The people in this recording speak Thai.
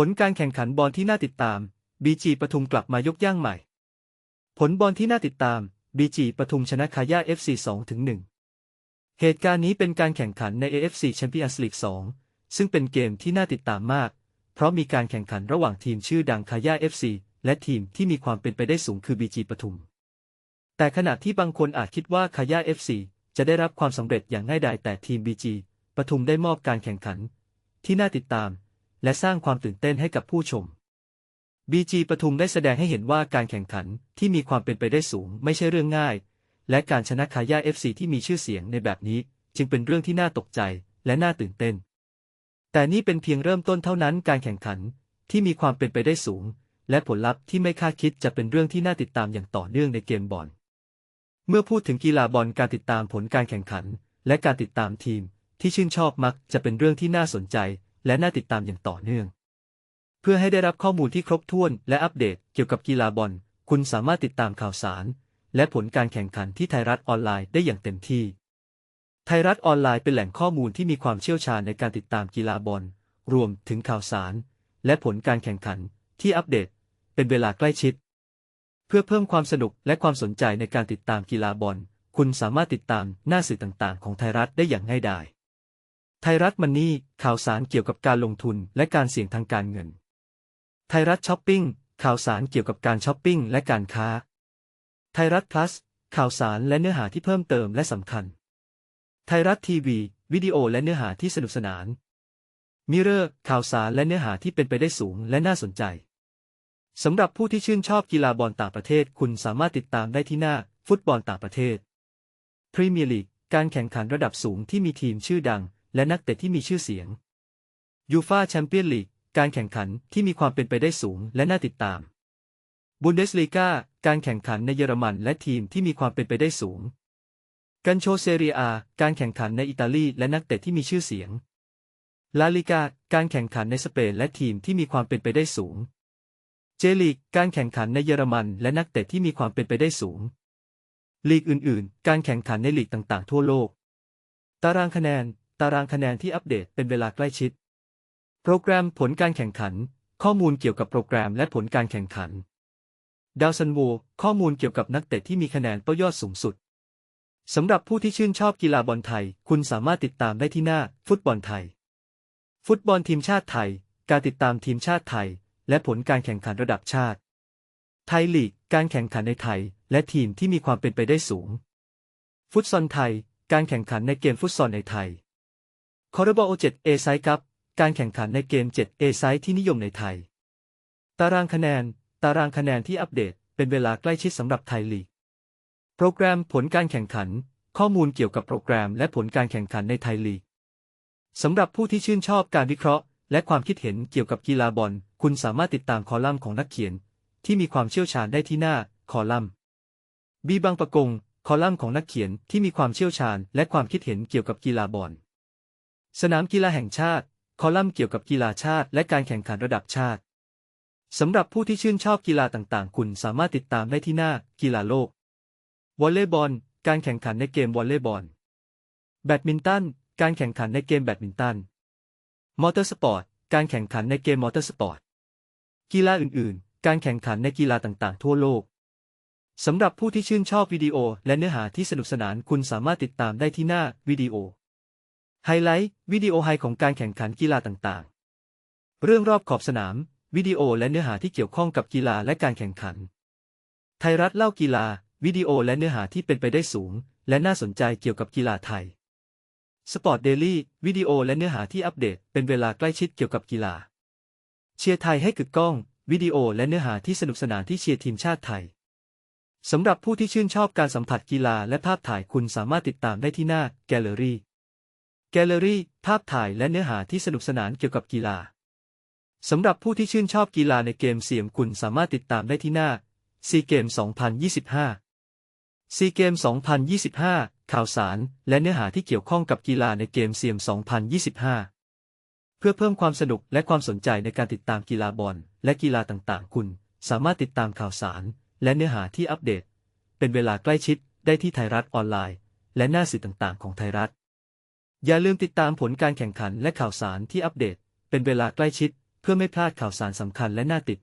ผลการแข่งขันบอลที่น่าติดตาม BG ปทุมกลับมายกย่างใหม่ ผลบอลที่น่าติดตาม BG ปทุมชนะคาย่า FC 2-1เหตุการณ์นี้เป็นการแข่งขันใน AFC Champions League 2 ซึ่งเป็นเกมที่น่าติดตามมาก เพราะมีการแข่งขันระหว่างทีมชื่อดังคาย่า FC และทีมที่มีความเป็นไปได้สูงคือ BG ปทุม แต่ขณะที่บางคนอาจคิดว่าคาย่า FC จะได้รับความสำเร็จอย่างง่ายดายแต่ทีม BG ปทุมได้มอบการแข่งขัน ที่น่าติดตาม และสร้างความตื่นเต้นให้กับผู้ชม BG ปทุมได้แสดงให้เห็นว่าการแข่งขันที่มีความเป็นไปได้สูงไม่ใช่เรื่องง่าย และการชนะคาย่า FC ที่มีชื่อเสียงในแบบนี้ จึงเป็นเรื่องที่น่าตกใจและน่าตื่นเต้น แต่นี่เป็นเพียงเริ่มต้นเท่านั้นการแข่งขันที่มีความเป็นไปได้สูง และผลลัพธ์ที่ไม่คาดคิดจะเป็นเรื่องที่น่าติดตามอย่างต่อเนื่องในเกมบอล เมื่อพูดถึงกีฬาบอลการติดตามผลการแข่งขัน และการติดตามทีมที่ชื่นชอบมักจะเป็นเรื่องที่น่าสนใจ และน่าติดตามอย่างต่อเนื่อง เพื่อให้ได้รับข้อมูลที่ครบถ้วนและอัปเดตเกี่ยวกับกีฬาบอล คุณสามารถติดตามข่าวสาร และผลการแข่งขันที่ไทยรัฐออนไลน์ได้อย่างเต็มที่ ไทยรัฐออนไลน์เป็นแหล่งข้อมูลที่มีความเชี่ยวชาญในการติดตามกีฬาบอล รวมถึงข่าวสาร และผลการแข่งขันที่อัปเดต เป็นเวลาใกล้ชิด เพื่อเพิ่มความสนุกและความสนใจในการติดตามกีฬาบอล คุณสามารถติดตามหน้าสื่อต่างๆ ของไทยรัฐได้อย่างง่ายดาย ไทยรัฐมันนี่ข่าวสารเกี่ยวกับการลงทุนและการเสี่ยงทางการเงิน ไทยรัฐช้อปปิ้งข่าวสารเกี่ยวกับการช้อปปิ้งและการค้า ไทยรัฐ plus ข่าวสารและเนื้อหาที่เพิ่มเติมและสำคัญ ไทยรัฐทีวี วิดีโอและเนื้อหาที่สนุกสนาน มิเรอร์ข่าวสารและเนื้อหาที่เป็นไปได้สูงและน่าสนใจสำหรับผู้ที่ชื่นชอบกีฬาบอลต่างประเทศ คุณสามารถติดตามได้ที่หน้า ฟุตบอลต่างประเทศพรีเมียร์ลีกการแข่งขันระดับสูงที่มีทีมชื่อดัง และนักเตะที่มีชื่อเสียงยูฟาแชมเปี้ยนลีกการแข่งขันที่มีความเป็นไปได้สูงและน่าติดตาม บุนเดสลีกาการแข่งขันในเยอรมันและทีมที่มีความเป็นไปได้สูง กันโชเซเรียอา การแข่งขันในอิตาลีและนักเตะที่มีชื่อเสียง ลาลิกา การแข่งขันในสเปนและทีมที่มีความเป็นไปได้สูง เจลีก การแข่งขันในเยอรมันและนักเตะที่มีความเป็นไปได้สูง ลีกอื่น ๆ การแข่งขันในลีกต่าง ๆ ทั่วโลก ตารางคะแนน ตารางคะแนนที่อัปเดตเป็นเวลาใกล้ชิด โปรแกรมผลการแข่งขัน ข้อมูลเกี่ยวกับโปรแกรมและผลการแข่งขัน ดาวซันโวข้อมูลเกี่ยวกับนักเตะที่มีคะแนนเป้ายอดสูงสุด สำหรับผู้ที่ชื่นชอบกีฬาบอลไทย คุณสามารถติดตามได้ที่หน้า ฟุตบอลไทย ฟุตบอลทีมชาติไทย การติดตามทีมชาติไทย และผลการแข่งขันระดับชาติ ไทยลีก การแข่งขันในไทย และทีมที่มีความเป็นไปได้สูง ฟุตซอลไทย การแข่งขันในเกมฟุตซอลในไทย คอร์บอล7 A ไซคัพการแข่งขันในเกม 7 A ไซที่นิยมในไทย ตารางคะแนน ตารางคะแนนที่อัปเดต เป็นเวลาใกล้ชิดสำหรับไทยลีก โปรแกรมผลการแข่งขัน ข้อมูลเกี่ยวกับโปรแกรมและผลการแข่งขันในไทยลีกสำหรับผู้ที่ชื่นชอบการวิเคราะห์ และความคิดเห็นเกี่ยวกับกีฬาบอล คุณสามารถติดตามคอลัมน์ของนักเขียน ที่มีความเชี่ยวชาญได้ที่หน้า คอลัมน์บีบางประกง คอลัมน์ของนักเขียนที่มีความเชี่ยวชาญ และความคิดเห็นเกี่ยวกับกีฬาบอล สนามกีฬาแห่งชาติ คอลัมน์เกี่ยวกับกีฬาชาติ และการแข่งขันระดับชาติ สำหรับผู้ที่ชื่นชอบกีฬาต่างๆ คุณสามารถติดตามได้ที่หน้า กีฬาโลก วอลเลย์บอล การแข่งขันในเกมวอลเลย์บอล แบดมินตัน การแข่งขันในเกมแบดมินตัน มอเตอร์สปอร์ต การแข่งขันในเกมมอเตอร์สปอร์ต กีฬาอื่นๆ การแข่งขันในกีฬาต่างๆ ทั่วโลกสำหรับผู้ที่ชื่นชอบวิดีโอและเนื้อหาที่สนุกสนานคุณสามารถติดตามได้ที่หน้าวิดีโอ ไฮไลท์ วิดีโอไฮของการแข่งขันกีฬาต่างๆ เรื่องรอบขอบสนาม วิดีโอและเนื้อหาที่เกี่ยวข้องกับกีฬาและการแข่งขัน ไทยรัฐเล่ากีฬา วิดีโอและเนื้อหาที่เป็นไปได้สูง และน่าสนใจเกี่ยวกับกีฬาไทย สปอร์ตเดลี่วิดีโอและเนื้อหาที่อัปเดตเป็นเวลาใกล้ชิดเกี่ยวกับกีฬา เชียร์ไทยให้กึกก้อง วิดีโอและเนื้อหาที่สนุกสนานที่เชียร์ทีมชาติไทยสำหรับผู้ที่ชื่นชอบการสัมผัสกีฬาและภาพถ่ายคุณสามารถติดตามได้ที่หน้าแกลเลอรี่ แกลเลอรี่ ภาพถ่ายและเนื้อหาที่สนุกสนานเกี่ยวกับกีฬา สำหรับผู้ที่ชื่นชอบกีฬาในเกมเสียงคุณสามารถติดตามได้ที่หน้าซีเกม2025ซีเกม2025 ข่าวสาร และเนื้อหาที่เกี่ยวข้องกับกีฬาในเกมเซียม2025 เพื่อเพิ่มความสนุกและความสนใจในการติดตามกีฬาบอล และกีฬาต่างๆ คุณ สามารถติดตามข่าวสาร และเนื้อหาที่อัปเดต เป็นเวลาใกล้ชิดได้ที่ไทยรัฐออนไลน์ และหน้าสื่อต่างๆ ของไทยรัฐ อย่าลืมติดตามผลการแข่งขันและข่าวสารที่อัปเดต เป็นเวลาใกล้ชิด เพื่อไม่พลาดข่าวสารสำคัญและน่าติด